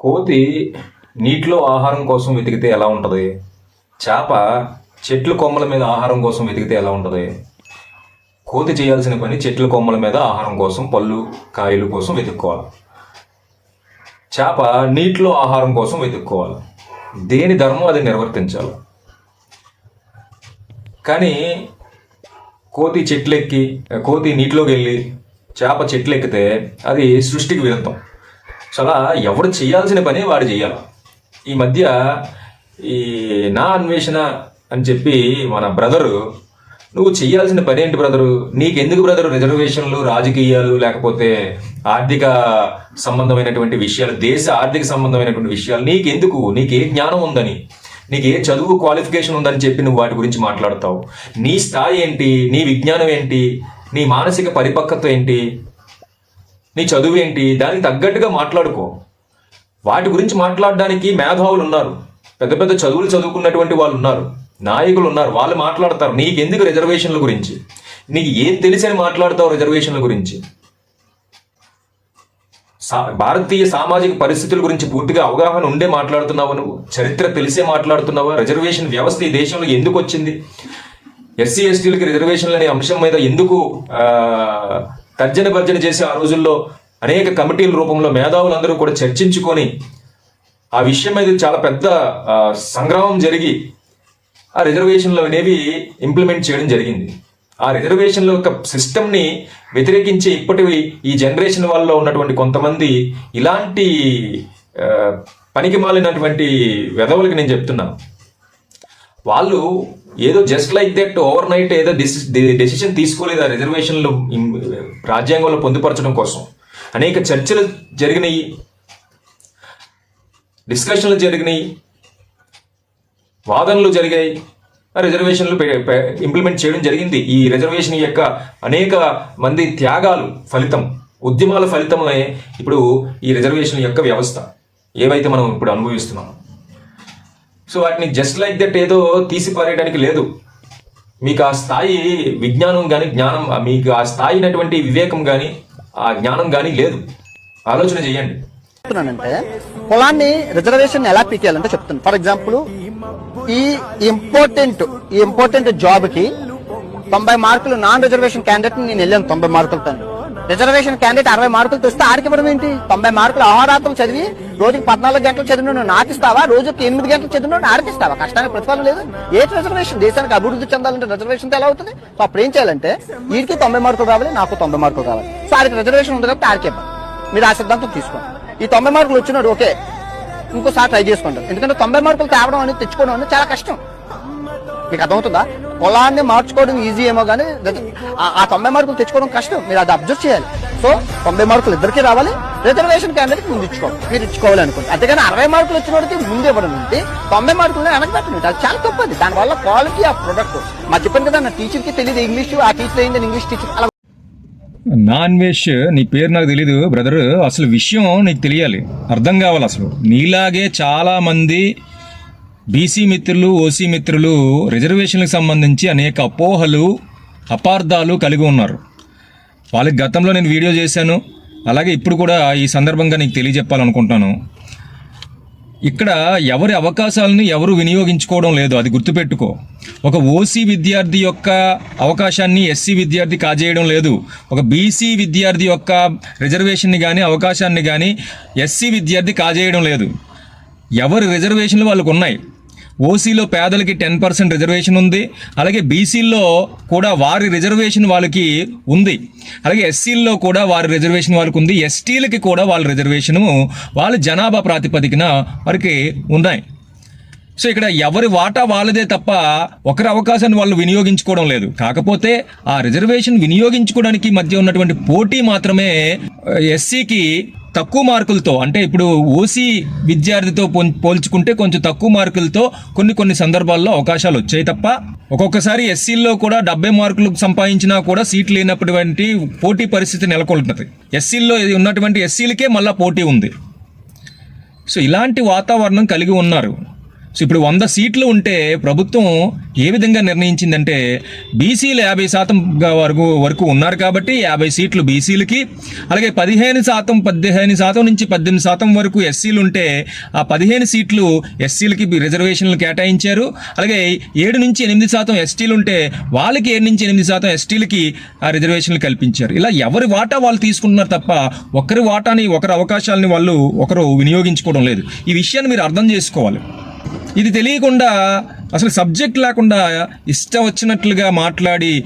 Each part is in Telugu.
కోతి నీటిలో ఆహారం కోసం వెతికితే ఎలా ఉంటుంది? చేప చెట్ల కొమ్మల మీద ఆహారం కోసం వెతికితే ఎలా ఉంటుంది? కోతి చేయాల్సిన పని చెట్ల కొమ్మల మీద ఆహారం కోసం పళ్ళు కాయలు కోసం వెతుక్కోవాలి. చేప నీటిలో ఆహారం కోసం వెతుక్కోవాలి. దేని ధర్మం అది నిర్వర్తించాలి. కానీ కోతి చెట్లెక్కి కోతి నీటిలోకి వెళ్ళి చేప చెట్లు ఎక్కితే అది సృష్టికి విరుద్ధం. చాలా ఎవడు చేయాల్సిన పని వాడు చేయాలి. ఈ మధ్య ఈ నా అన్వేషణ అని చెప్పి మన బ్రదరు నువ్వు చేయాల్సిన పని ఏంటి బ్రదరు? నీకెందుకు బ్రదరు రిజర్వేషన్లు రాజకీయాలు లేకపోతే ఆర్థిక సంబంధమైనటువంటి విషయాలు దేశ ఆర్థిక సంబంధమైనటువంటి విషయాలు? నీకెందుకు? నీకే జ్ఞానం ఉందని నీకు ఏ చదువు క్వాలిఫికేషన్ ఉందని చెప్పి నువ్వు వాటి గురించి మాట్లాడతావు. నీ స్థాయి ఏంటి? నీ విజ్ఞానం ఏంటి? నీ మానసిక పరిపక్వత ఏంటి? నీ చదువు ఏంటి? దానికి తగ్గట్టుగా మాట్లాడుకో. వాటి గురించి మాట్లాడడానికి మేధావులు ఉన్నారు. పెద్ద పెద్ద చదువులు చదువుకున్నటువంటి వాళ్ళు ఉన్నారు. నాయకులు ఉన్నారు. వాళ్ళు మాట్లాడతారు. నీకెందుకు రిజర్వేషన్ల గురించి? నీకు ఏం తెలిసని మాట్లాడతావు రిజర్వేషన్ల గురించి? సా- భారతీయ సామాజిక పరిస్థితుల గురించి పూర్తిగా అవగాహన ఉండే మాట్లాడుతున్నావు నువ్వు? చరిత్ర తెలిసే మాట్లాడుతున్నావా? రిజర్వేషన్ వ్యవస్థ ఈ దేశంలో ఎందుకు వచ్చింది? ఎస్సీ ఎస్టీలకి రిజర్వేషన్లు అనే అంశం మీద ఎందుకు తర్జన భర్జన చేసి ఆ రోజుల్లో అనేక కమిటీల రూపంలో మేధావులందరూ కూడా చర్చించుకొని ఆ విషయం మీద చాలా పెద్ద సంగ్రామం జరిగి ఆ రిజర్వేషన్లు అనేవి ఇంప్లిమెంట్ చేయడం జరిగింది. ఆ రిజర్వేషన్ల యొక్క సిస్టమ్ని వ్యతిరేకించే ఇప్పటి ఈ జనరేషన్ వాళ్ళలో ఉన్నటువంటి కొంతమంది ఇలాంటి పనికి మాలినటువంటి వెధవులకి నేను చెప్తున్నాను. వాళ్ళు ఏదో just like that overnight ఏదో డెసిషన్ తీసుకోలేదు ఆ రిజర్వేషన్లు రాజ్యాంగంలో పొందుపరచడం కోసం. అనేక చర్చలు జరిగినాయి. డిస్కషన్లు జరిగినాయి. వాదనలు జరిగాయి. రిజర్వేషన్లు ఇంప్లిమెంట్ చేయడం జరిగింది. ఈ రిజర్వేషన్ యొక్క అనేక మంది త్యాగాలు ఫలితం ఉద్యమాల ఫలితమే ఇప్పుడు ఈ రిజర్వేషన్ యొక్క వ్యవస్థ. ఏవైతే మనం ఇప్పుడు అనుభవిస్తున్నాము. సో వాటిని జస్ట్ లైక్ దట్ ఏదో తీసి పారేయడానికి లేదు. మీకు ఆ స్థాయి విజ్ఞానం కానీ జ్ఞానం మీకు ఆ స్థాయి అయినటువంటి వివేకం కానీ ఆ జ్ఞానం కానీ లేదు. ఆలోచన చేయండి. చెప్తున్నానంటే పొలాన్ని రిజర్వేషన్ ఎలా పీకేయాలంటే చెప్తాను ఫర్ ఎగ్జాంపుల్ ఈ ఇంపార్టెంట్ ఈ ఇంపార్టెంట్ జాబ్కి తొంభై మార్కులు నాన్ రిజర్వేషన్ క్యాండిడేట్ నేను వెళ్ళాను తొంభై మార్కులతో. రిజర్వేషన్ క్యాండిడేట్ అరవై మార్కులు తెస్తే ఆడికివ్వడం ఏంటి? తొంభై మార్కులు అహోరాత్రం చదివి రోజుకి పద్నాలుగు గంటలు చదివిన నాకు ఇస్తావా రోజుకి ఎనిమిది గంటలు చదివిన ఆడికి ఇస్తావా కష్టానికి ప్రతిఫలం లేదు. ఏ రిజర్వేషన్ దేశానికి అభివృద్ధి చెందాలంటే రిజర్వేషన్ ఎలా అవుతుంది? సో అప్పుడు ఏం చేయాలంటే వీడికి తొంభై మార్కులు రావాలి నాకు తొంభై మార్కులు రావాలి. సో ఆడికి రిజర్వేషన్ ఉంది కాబట్టి ఆడికివ్వాలి మీరు ఆ సిద్ధాంతం తీసుకోండి. ఈ తొంభై మార్కులు వచ్చినాడు ఓకే. ఇంకోసారి ట్రై చేసుకుంటారు ఎందుకంటే తొంభై మార్కులు తేవడం అనేది తెచ్చుకోవడం అనేది చాలా కష్టం. మీకు అర్థమవుతుందా? పొలాన్ని మార్చుకోవడం ఈజీ ఏమో కానీ ఆ- ఆ తొంభై మార్కులు తెచ్చుకోవడం కష్టం. మీరు అది అబ్జర్వ్ చేయాలి. సో తొంభై మార్కులు ఇద్దరికి రావాలి. రిజర్వేషన్ క్యాండిడేట్ ముందు ఇచ్చుకోవాలి మీరు ఇచ్చుకోవాలి అనుకుంటే. అంతేగాని అరవై మార్కులు వచ్చిన వాడికి ముందు ఇవ్వడం ఉంది తొంభై మార్కులు వెనక పెట్టండి అది చాలా తప్పది. దానివల్ల క్వాలిటీ ఆ ప్రొడక్ట్ మా చెప్పాను కదా నా టీచర్కి తెలియదు ఇంగ్లీష్ ఆ టీచర్ అయింది ఇంగ్లీష్ టీచర్ అలా నాన్ వెజ్ నీ పేరు నాకు తెలీదు బ్రదర్ అసలు విషయం నీకు తెలియాలి. అర్థం కావాలి అసలు. నీలాగే చాలామంది బీసీ మిత్రులు ఓసీ మిత్రులు రిజర్వేషన్లకు సంబంధించి అనేక అపోహలు అపార్థాలు కలిగి ఉన్నారు. వాళ్ళకి గతంలో నేను వీడియో చేశాను. అలాగే ఇప్పుడు కూడా ఈ సందర్భంగా నీకు తెలియజెప్పాలనుకుంటున్నాను. ఇక్కడ ఎవరి అవకాశాలను ఎవరు వినియోగించుకోవడం లేదు. అది గుర్తుపెట్టుకో. ఒక ఓసీ విద్యార్థి యొక్క అవకాశాన్ని ఎస్సీ విద్యార్థి కాజేయడం లేదు. ఒక బీసీ విద్యార్థి యొక్క రిజర్వేషన్ని కానీ అవకాశాన్ని కానీ ఎస్సీ విద్యార్థి కాజేయడం లేదు. ఎవరి రిజర్వేషన్లు వాళ్ళకు ఉన్నాయి? ఓసీలో పేదలకి టెన్ పర్సెంట్ రిజర్వేషన్ ఉంది. అలాగే బీసీల్లో కూడా వారి రిజర్వేషన్ వాళ్ళకి ఉంది. అలాగే ఎస్సీల్లో కూడా వారి రిజర్వేషన్ వాళ్ళకి ఉంది. ఎస్టీలకి కూడా వాళ్ళ రిజర్వేషను వాళ్ళ జనాభా ప్రాతిపదికన వారికి ఉన్నాయి. సో ఇక్కడ ఎవరి వాటా వాళ్ళదే తప్ప ఒకరి అవకాశాన్ని వాళ్ళు వినియోగించుకోవడం లేదు. కాకపోతే ఆ రిజర్వేషన్ వినియోగించుకోవడానికి మధ్య ఉన్నటువంటి పోటీ మాత్రమే ఎస్సీకి తక్కువ మార్కులతో అంటే ఇప్పుడు ఓసీ విద్యార్థితో పోల్- పోల్చుకుంటే కొంచెం తక్కువ మార్కులతో కొన్ని కొన్ని సందర్భాల్లో అవకాశాలు వచ్చాయి తప్ప ఒక్కొక్కసారి ఎస్సీల్లో కూడా డెబ్బై మార్కులు సంపాదించినా కూడా సీట్ లేనటువంటి పోటీ పరిస్థితి నెలకొల్పుతుంది ఎస్సీల్లో ఉన్నటువంటి ఎస్సీలకే మళ్ళీ పోటీ ఉంది. సో ఇలాంటి వాతావరణం కలిగి ఉన్నారు. సో ఇప్పుడు వంద సీట్లు ఉంటే ప్రభుత్వం ఏ విధంగా నిర్ణయించిందంటే బీసీలు యాభై శాతం వరకు వరకు ఉన్నారు కాబట్టి యాభై సీట్లు బీసీలకి అలాగే పదిహేను శాతం పదిహేను శాతం నుంచి పద్దెనిమిది శాతం వరకు ఎస్సీలు ఉంటే ఆ పదిహేను సీట్లు ఎస్సీలకి రిజర్వేషన్లు కేటాయించారు. అలాగే ఏడు నుంచి ఎనిమిది శాతం ఎస్టీలు ఉంటే వాళ్ళకి ఏడు నుంచి ఎనిమిది శాతం ఎస్టీలకి ఆ రిజర్వేషన్లు కల్పించారు. ఇలా ఎవరి వాటా వాళ్ళు తీసుకుంటున్నారు తప్ప ఒకరి వాటాని ఒకరి అవకాశాలని వాళ్ళు ఒకరు వినియోగించుకోవడం లేదు. ఈ విషయాన్ని మీరు అర్థం చేసుకోవాలి. ఇది తెలియకుండా అసలు సబ్జెక్ట్ లేకుండా ఇష్టం వచ్చినట్లుగా మాట్లాడి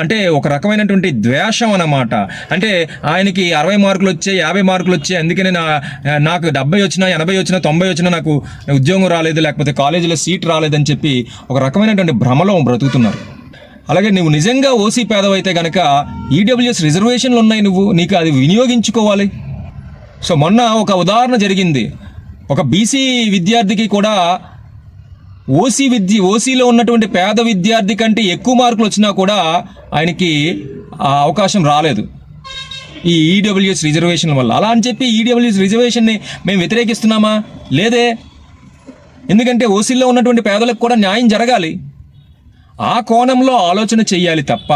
అంటే ఒక రకమైనటువంటి ద్వేషం అన్నమాట. అంటే ఆయనకి అరవై మార్కులు వచ్చాయి యాభై మార్కులు వచ్చాయి అందుకనే నా నాకు డెబ్బై వచ్చినా ఎనభై వచ్చినా తొంభై వచ్చినా నాకు ఉద్యోగం రాలేదు లేకపోతే కాలేజీలో సీట్ రాలేదని చెప్పి ఒక రకమైనటువంటి భ్రమలో బ్రతుకుతున్నారు. అలాగే నువ్వు నిజంగా ఓసీ పేదవైతే గనక ఈడబ్ల్యూఎస్ రిజర్వేషన్లు ఉన్నాయి నువ్వు నీకు అది వినియోగించుకోవాలి. సో మొన్న ఒక ఉదాహరణ జరిగింది. ఒక బీసీ విద్యార్థికి కూడా ఓసీ విద్య ఓసీలో ఉన్నటువంటి పేద విద్యార్థి కంటే ఎక్కువ మార్కులు వచ్చినా కూడా ఆయనకి ఆ అవకాశం రాలేదు. ఈ ఈడబ్ల్యూఎస్ రిజర్వేషన్ వల్ల. అలా అని చెప్పి ఈడబ్ల్యూఎస్ రిజర్వేషన్ని మేము వ్యతిరేకిస్తున్నామా? లేదే. ఎందుకంటే ఓసీలో ఉన్నటువంటి పేదలకు కూడా న్యాయం జరగాలి. ఆ కోణంలో ఆలోచన చేయాలి తప్ప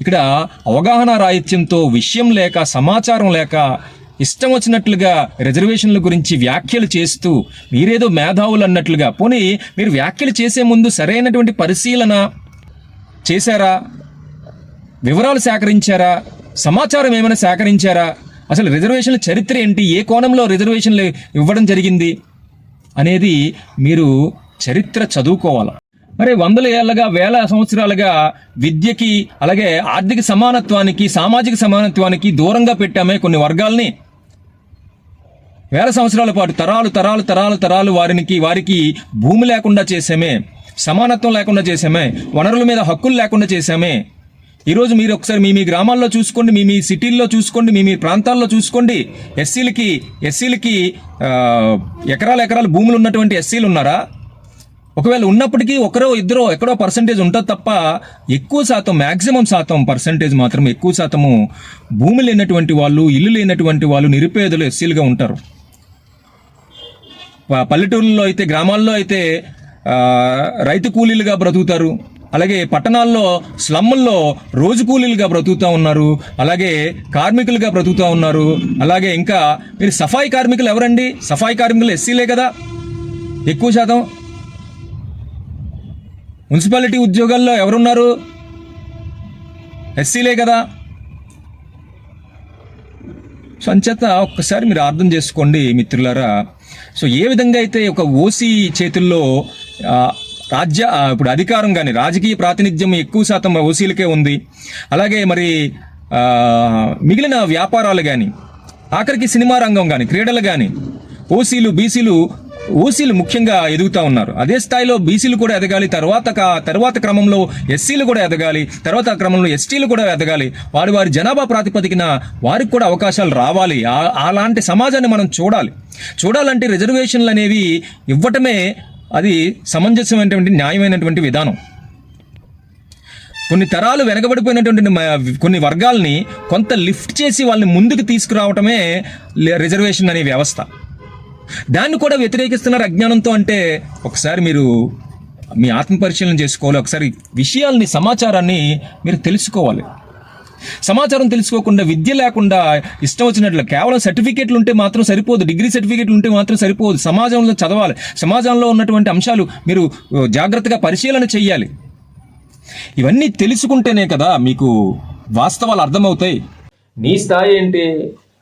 ఇక్కడ అవగాహన రాహిత్యంతో విషయం లేక సమాచారం లేక ఇష్టం వచ్చినట్లుగా రిజర్వేషన్ల గురించి వ్యాఖ్యలు చేస్తూ మీరేదో మేధావులు అన్నట్లుగా. పోనీ మీరు వ్యాఖ్యలు చేసే ముందు సరైనటువంటి పరిశీలన చేశారా? వివరాలు సేకరించారా? సమాచారం ఏమైనా సేకరించారా? అసలు రిజర్వేషన్ల చరిత్ర ఏంటి? ఏ కోణంలో రిజర్వేషన్లు ఇవ్వడం జరిగింది? అనేది మీరు చరిత్ర చదువుకోవాలి? మరి వందల ఏళ్ళగా వేల సంవత్సరాలుగా విద్యకి అలాగే ఆర్థిక సమానత్వానికి సామాజిక సమానత్వానికి దూరంగా పెట్టామే కొన్ని వర్గాల్ని. వేల సంవత్సరాల పాటు తరాలు తరాలు తరాలు తరాలు వారికి వారికి భూమి లేకుండా చేసామే సమానత్వం లేకుండా చేసామే వనరుల మీద హక్కులు లేకుండా చేసామే ఈరోజు మీరు ఒకసారి మీ మీ గ్రామాల్లో చూసుకోండి మీ మీ సిటీల్లో చూసుకోండి మీ మీ ప్రాంతాల్లో చూసుకోండి. ఎస్సీలకి ఎస్సీలకి ఎకరాల ఎకరాల భూములు ఉన్నటువంటి ఎస్సీలు ఉన్నారా? ఒకవేళ ఉన్నప్పటికీ ఒకరో ఇద్దరో ఎక్కడో పర్సంటేజ్ ఉంటుంది తప్ప ఎక్కువ శాతం మ్యాక్సిమం శాతం పర్సంటేజ్ మాత్రం ఎక్కువ శాతము భూమి లేనటువంటి వాళ్ళు ఇల్లు లేనటువంటి వాళ్ళు నిరుపేదలు ఎస్సీలుగా ఉంటారు. పల్లెటూళ్ళలో అయితే గ్రామాల్లో అయితే రైతు కూలీలుగా బ్రతుకుతారు. అలాగే పట్టణాల్లో స్లమ్ముల్లో రోజు కూలీలుగా బ్రతుకుతూ ఉన్నారు. అలాగే కార్మికులుగా బ్రతుకుతూ ఉన్నారు. అలాగే ఇంకా మీరు సఫాయి కార్మికులు ఎవరండి? సఫాయి కార్మికులు ఎస్సీలే కదా? ఎక్కువ శాతం మున్సిపాలిటీ ఉద్యోగాల్లో ఎవరున్నారు? ఎస్సీలే కదా? సో అంచేత ఒక్కసారి మీరు అర్థం చేసుకోండి మిత్రులారా. సో ఏ విధంగా అయితే ఒక ఓసీ చేతుల్లో రాజ్య ఇప్పుడు అధికారం కానీ రాజకీయ ప్రాతినిధ్యం ఎక్కువ శాతం ఓసీలకే ఉంది. అలాగే మరి మిగిలిన వ్యాపారాలు కానీ ఆఖరికి సినిమా రంగం కానీ క్రీడలు కానీ ఓసీలు బీసీలు ఓసీలు ముఖ్యంగా ఎదుగుతా ఉన్నారు. అదే స్థాయిలో బీసీలు కూడా ఎదగాలి తర్వాత తర్వాత క్రమంలో ఎస్సీలు కూడా ఎదగాలి తర్వాత క్రమంలో ఎస్టీలు కూడా ఎదగాలి. వారి వారి జనాభా ప్రాతిపదికన వారికి కూడా అవకాశాలు రావాలి. అలాంటి సమాజాన్ని మనం చూడాలి. చూడాలంటే రిజర్వేషన్లు అనేవి ఇవ్వటమే అది సమంజసమైనటువంటి న్యాయమైనటువంటి విధానం. కొన్ని తరాలు వెనకబడిపోయినటువంటి కొన్ని వర్గాల్ని కొంత లిఫ్ట్ చేసి వాళ్ళని ముందుకు తీసుకురావటమే రిజర్వేషన్ అనే వ్యవస్థ. దాన్ని కూడా వ్యతిరేకిస్తున్నారు అజ్ఞానంతో అంటే ఒకసారి మీరు మీ ఆత్మ పరిశీలన చేసుకోవాలి ఒకసారి విషయాల్ని సమాచారాన్ని మీరు తెలుసుకోవాలి. సమాచారం తెలుసుకోకుండా విద్య లేకుండా ఇష్టం వచ్చినట్లు కేవలం సర్టిఫికేట్లు ఉంటే మాత్రం సరిపోదు డిగ్రీ సర్టిఫికేట్లు ఉంటే మాత్రం సరిపోదు సమాజంలో చదవాలి సమాజంలో ఉన్నటువంటి అంశాలు మీరు జాగ్రత్తగా పరిశీలన చెయ్యాలి. ఇవన్నీ తెలుసుకుంటేనే కదా మీకు వాస్తవాలు అర్థమవుతాయి. నీ స్థాయి ఏంటి?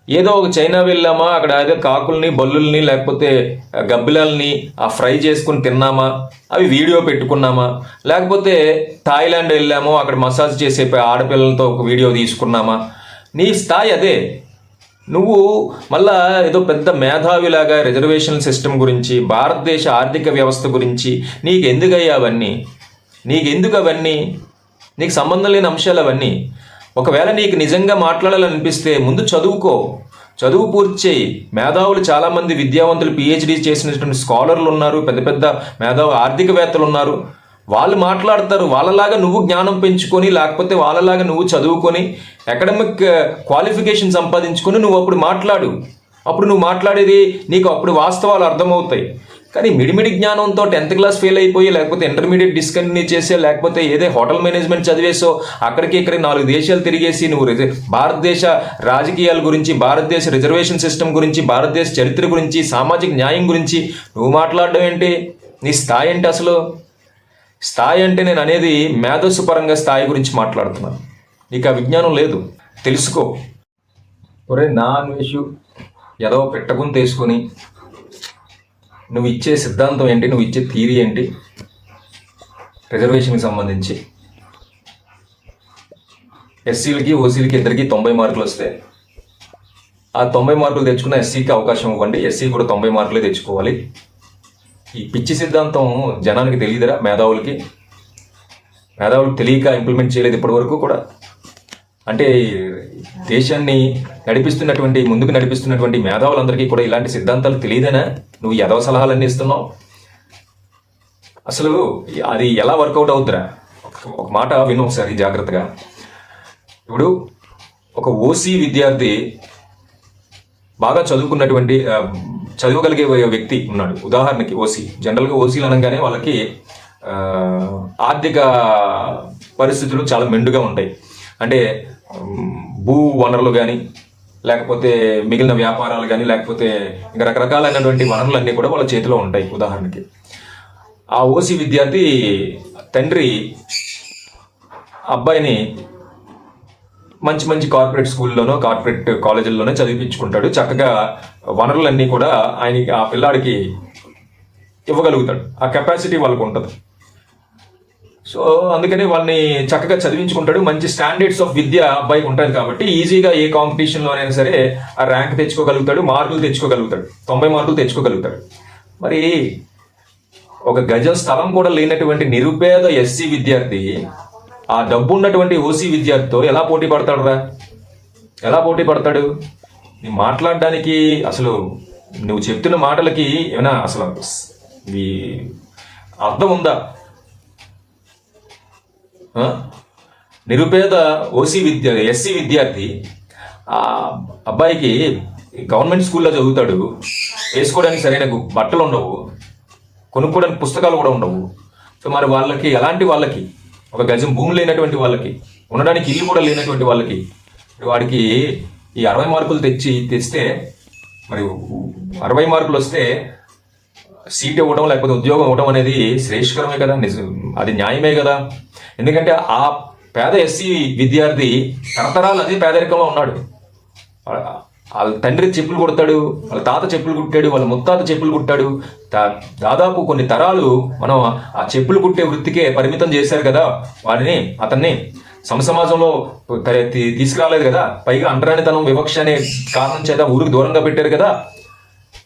ఏదో ఒక చైనా వెళ్ళామా అక్కడ ఏదో కాకుల్ని బల్లుల్ని లేకపోతే గబ్బిలాల్ని ఆ ఫ్రై చేసుకుని తిన్నామా అవి వీడియో పెట్టుకున్నామా లేకపోతే థాయిలాండ్ వెళ్ళామో అక్కడ మసాజ్ చేసే ఆడపిల్లలతో ఒక వీడియో తీసుకున్నామా. నీ స్థాయి అదే. నువ్వు మళ్ళా ఏదో పెద్ద మేధావిలాగా రిజర్వేషన్ సిస్టమ్ గురించి భారతదేశ ఆర్థిక వ్యవస్థ గురించి నీకు ఎందుకయ్యా అవన్నీ? నీకు ఎందుకు అవన్నీ? నీకు సంబంధం లేని అంశాలు అవన్నీ? ఒకవేళ నీకు నిజంగా మాట్లాడాలనిపిస్తే ముందు చదువుకో. చదువు పూర్తి చేయి. మేధావులు చాలామంది విద్యావంతులు పిహెచ్డి చేసినటువంటి స్కాలర్లు ఉన్నారు పెద్ద పెద్ద మేధావు ఆర్థికవేత్తలు ఉన్నారు. వాళ్ళు మాట్లాడతారు. వాళ్ళలాగా నువ్వు జ్ఞానం పెంచుకొని లేకపోతే వాళ్ళలాగా నువ్వు చదువుకొని అకాడమిక్ క్వాలిఫికేషన్ uh, సంపాదించుకొని నువ్వు అప్పుడు మాట్లాడు. అప్పుడు నువ్వు మాట్లాడేది నీకు అప్పుడు వాస్తవాలు అర్థమవుతాయి. కానీ మిడిమిడి జ్ఞానంతో టెన్త్ క్లాస్ ఫెయిల్ అయిపోయి లేకపోతే ఇంటర్మీడియట్ డిస్కంటిన్యూ చేసే లేకపోతే ఏదే హోటల్ మేనేజ్మెంట్ చదివేసో అక్కడికి ఇక్కడ నాలుగు దేశాలు తిరిగేసి నువ్వు భారతదేశ రాజకీయాల గురించి భారతదేశ రిజర్వేషన్ సిస్టమ్ గురించి భారతదేశ చరిత్ర గురించి సామాజిక న్యాయం గురించి నువ్వు మాట్లాడడం ఏంటి? నీ స్థాయి ఏంటి అసలు? స్థాయి అంటే నేను అనేది మేధస్సు పరంగా స్థాయి గురించి మాట్లాడుతున్నాను. నీకు ఆ విజ్ఞానం లేదు. తెలుసుకో. ఒరే నా అన్వేషు ఏదో పెట్టకుని తీసుకొని నువ్వు ఇచ్చే సిద్ధాంతం ఏంటి? నువ్వు ఇచ్చే థీరీ ఏంటి? రిజర్వేషన్కి సంబంధించి. ఎస్సీలకి ఓసీలకి ఇద్దరికి తొంభై మార్కులు వస్తాయి ఆ తొంభై మార్కులు తెచ్చుకున్న ఎస్సీకి అవకాశం ఇవ్వండి. ఎస్సీ కూడా తొంభై మార్కులే తెచ్చుకోవాలి. ఈ పిచ్చి సిద్ధాంతం జనానికి తెలియదురా మేధావులకి. మేధావులకు తెలియక ఇంప్లిమెంట్ చేయలేదు ఇప్పటి వరకు కూడా. అంటే దేశాన్ని నడిపిస్తున్నటువంటి ముందుకు నడిపిస్తున్నటువంటి మేధావులందరికీ కూడా ఇలాంటి సిద్ధాంతాలు తెలియదనా? నువ్వు ఎదవ సలహాలన్నీ ఇస్తున్నావు. అసలు అది ఎలా వర్కౌట్ అవుతురా ఒక- ఒక మాట విను ఒకసారి జాగ్రత్తగా. ఇప్పుడు ఒక ఓసీ విద్యార్థి బాగా చదువుకున్నటువంటి చదవగలిగే వ్యక్తి ఉన్నాడు. ఉదాహరణకి ఓసీ జనరల్గా ఓసీలు అనగానే వాళ్ళకి ఆర్థిక పరిస్థితులు చాలా మెండుగా ఉంటాయి. అంటే భూ వనరులు కానీ లేకపోతే మిగిలిన వ్యాపారాలు కానీ లేకపోతే ఇంకా రకరకాలైనటువంటి వనరులన్నీ కూడా వాళ్ళ చేతిలో ఉంటాయి ఉదాహరణకి. ఆ ఓసీ విద్యార్థి తండ్రి అబ్బాయిని మంచి మంచి కార్పొరేట్ స్కూల్లోనో కార్పొరేట్ కాలేజీల్లోనో చదివించుకుంటాడు చక్కగా వనరులన్నీ కూడా ఆయనకి ఆ పిల్లాడికి ఇవ్వగలుగుతాడు. ఆ కెపాసిటీ వాళ్ళకు ఉంటుంది. సో అందుకని వాళ్ళని చక్కగా చదివించుకుంటాడు. మంచి స్టాండర్డ్స్ ఆఫ్ విద్య అబ్బాయికి ఉంటుంది కాబట్టి ఈజీగా ఏ కాంపిటీషన్లోనైనా సరే ఆ ర్యాంక్ తెచ్చుకోగలుగుతాడు మార్కులు తెచ్చుకోగలుగుతాడు. తొంభై మార్కులు తెచ్చుకోగలుగుతాడు. మరి ఒక గజం స్థలం కూడా లేనటువంటి నిరుపేద ఎస్సీ విద్యార్థి ఆ డబ్బు ఉన్నటువంటి ఓసీ విద్యార్థితో ఎలా పోటీ పడతాడు రా? ఎలా పోటీ పడతాడు? నీ మాట్లాడడానికి అసలు నువ్వు చెప్తున్న మాటలకి ఏమైనా అసలు అర్థం ఉందా? నిరుపేద ఓసీ విద్య ఎస్సీ విద్యార్థి ఆ అబ్బాయికి గవర్నమెంట్ స్కూల్లో చదువుతాడు. వేసుకోవడానికి సరైన బట్టలు ఉండవు. కొనుక్కోవడానికి పుస్తకాలు కూడా ఉండవు. సో మరి వాళ్ళకి ఎలాంటి వాళ్ళకి ఒక గజం భూమి లేనటువంటి వాళ్ళకి ఉండడానికి ఇల్లు కూడా లేనటువంటి వాళ్ళకి వాడికి ఈ అరవై మార్కులు తెచ్చి తెస్తే మరి అరవై మార్కులు వస్తే సీట్ ఇవ్వడం లేకపోతే ఉద్యోగం ఇవ్వడం అనేది శ్రేష్కరమే కదా నిజం అది న్యాయమే కదా. ఎందుకంటే ఆ పేద ఎస్సీ విద్యార్థి తరతరాలు అదే పేదరికంలో ఉన్నాడు. వాళ్ళ తండ్రి చెప్పులు కుడతాడు వాళ్ళ తాత చెప్పులు కుట్టాడు వాళ్ళ ముత్తాత చెప్పులు కుట్టాడు. దాదాపు కొన్ని తరాలు మనం ఆ చెప్పులు కుట్టే వృత్తికే పరిమితం చేశారు కదా వాడిని అతన్ని. సమసమాజంలో తీసుకురాలేదు కదా. పైగా అంటరానితనం వివక్ష అనే కారణం చేత ఊరికి దూరంగా పెట్టారు కదా.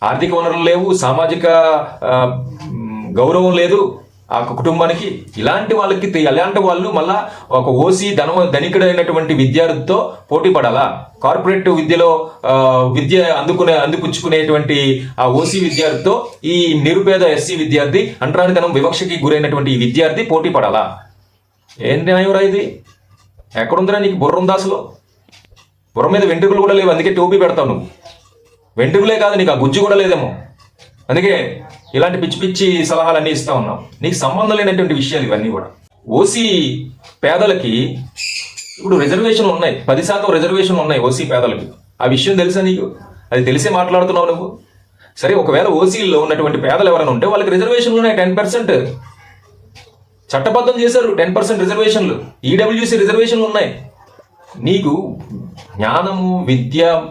ఆర్థిక వనరులు లేవు సామాజిక గౌరవం లేదు. ఆ కుటుంబానికి ఇలాంటి వాళ్ళకి తె- ఇలాంటి వాళ్ళు మళ్ళా ఒక ఓసీ ధన ధనికుడైనటువంటి విద్యార్థితో పోటీ పడాలా? కార్పొరేట్ విద్యలో విద్య అందుకునే అందిపుచ్చుకునేటువంటి ఆ ఓసీ విద్యార్థితో ఈ నిరుపేద ఎస్సీ విద్యార్థి అంటరానితనం వివక్షకి గురైనటువంటి ఈ విద్యార్థి పోటీ పడాలా? ఏం న్యాయంరా ఇది? ఎక్కడుందిరా నీకు బుర్ర ఉందా అసలు బుర్ర మీద వెంట్రుకలు కూడా లేవు అందుకే టోపీ పెడతావు నువ్వు. వెంట్రుకలే కాదు నీకు ఆ గుజ్జు కూడా లేదేమో. అందుకే ఇలాంటి పిచ్చి పిచ్చి సలహాలన్నీ ఇస్తా ఉన్నాం. నీకు సంబంధం లేనటువంటి విషయాలు ఇవన్నీ కూడా. ఓసీ పేదలకి ఇప్పుడు రిజర్వేషన్లు ఉన్నాయి. పది శాతం రిజర్వేషన్లు ఉన్నాయి ఓసీ పేదలకి. ఆ విషయం తెలుసా నీకు? అది తెలిసే మాట్లాడుతున్నావు నువ్వు? సరే ఒకవేళ ఓసీల్లో ఉన్నటువంటి పేదలు ఎవరైనా ఉంటే వాళ్ళకి రిజర్వేషన్లు ఉన్నాయి టెన్ పర్సెంట్. చట్టబద్ధం చేశారు టెన్ పర్సెంట్ రిజర్వేషన్లు ఈడబ్ల్యూసీ రిజర్వేషన్లు ఉన్నాయి. నీకు జ్ఞానము విద్య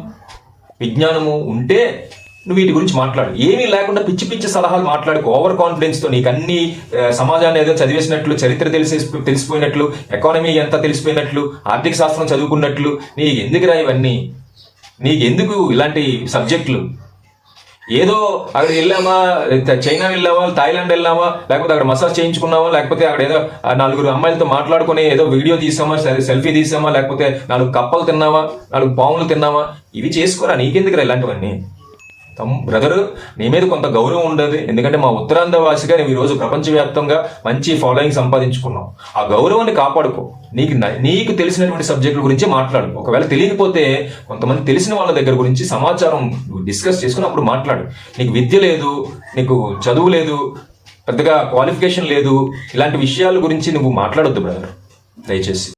విజ్ఞానము ఉంటే నువ్వు వీటి గురించి మాట్లాడు. ఏమీ లేకుండా పిచ్చి పిచ్చి సలహాలు మాట్లాడుకో. ఓవర్ కాన్ఫిడెన్స్తో నీకు అన్ని సమాజాన్ని ఏదో చదివేసినట్లు చరిత్ర తెలిసి తెలిసిపోయినట్లు ఎకానమీ ఎంత తెలిసిపోయినట్లు ఆర్థిక శాస్త్రం చదువుకున్నట్లు నీకు ఎందుకురా ఇవన్నీ? నీకు ఎందుకు ఇలాంటి సబ్జెక్టులు ఏదో అక్కడ వెళ్ళామా చైనా వెళ్ళామా థాయిలాండ్ వెళ్ళామా లేకపోతే అక్కడ మసాజ్ చేయించుకున్నామా లేకపోతే అక్కడ ఏదో నలుగురు అమ్మాయిలతో మాట్లాడుకుని ఏదో వీడియో తీసామా సెల్ఫీ తీసామా లేకపోతే నాలుగు కప్పలు తిన్నామా నాలుగు పాములు తిన్నామా? ఇవి చేసుకోరా నీకెందుకురా ఇలాంటివన్నీ? తమ్ బ్రదర్ నీ మీద కొంత గౌరవం ఉండదు. ఎందుకంటే మా ఉత్తరాంధ్ర వాసిగా నువ్వు ఈరోజు ప్రపంచవ్యాప్తంగా మంచి ఫాలోయింగ్ సంపాదించుకున్నావు. ఆ గౌరవాన్ని కాపాడుకో. నీకు నీకు తెలిసినటువంటి సబ్జెక్టుల గురించి మాట్లాడు. ఒకవేళ తెలియకపోతే కొంతమంది తెలిసిన వాళ్ళ దగ్గర గురించి సమాచారం డిస్కస్ చేసుకుని అప్పుడు మాట్లాడు. నీకు విద్య లేదు నీకు చదువు లేదు పెద్దగా క్వాలిఫికేషన్ లేదు. ఇలాంటి విషయాల గురించి నువ్వు మాట్లాడొద్దు బ్రదర్. దయచేసి.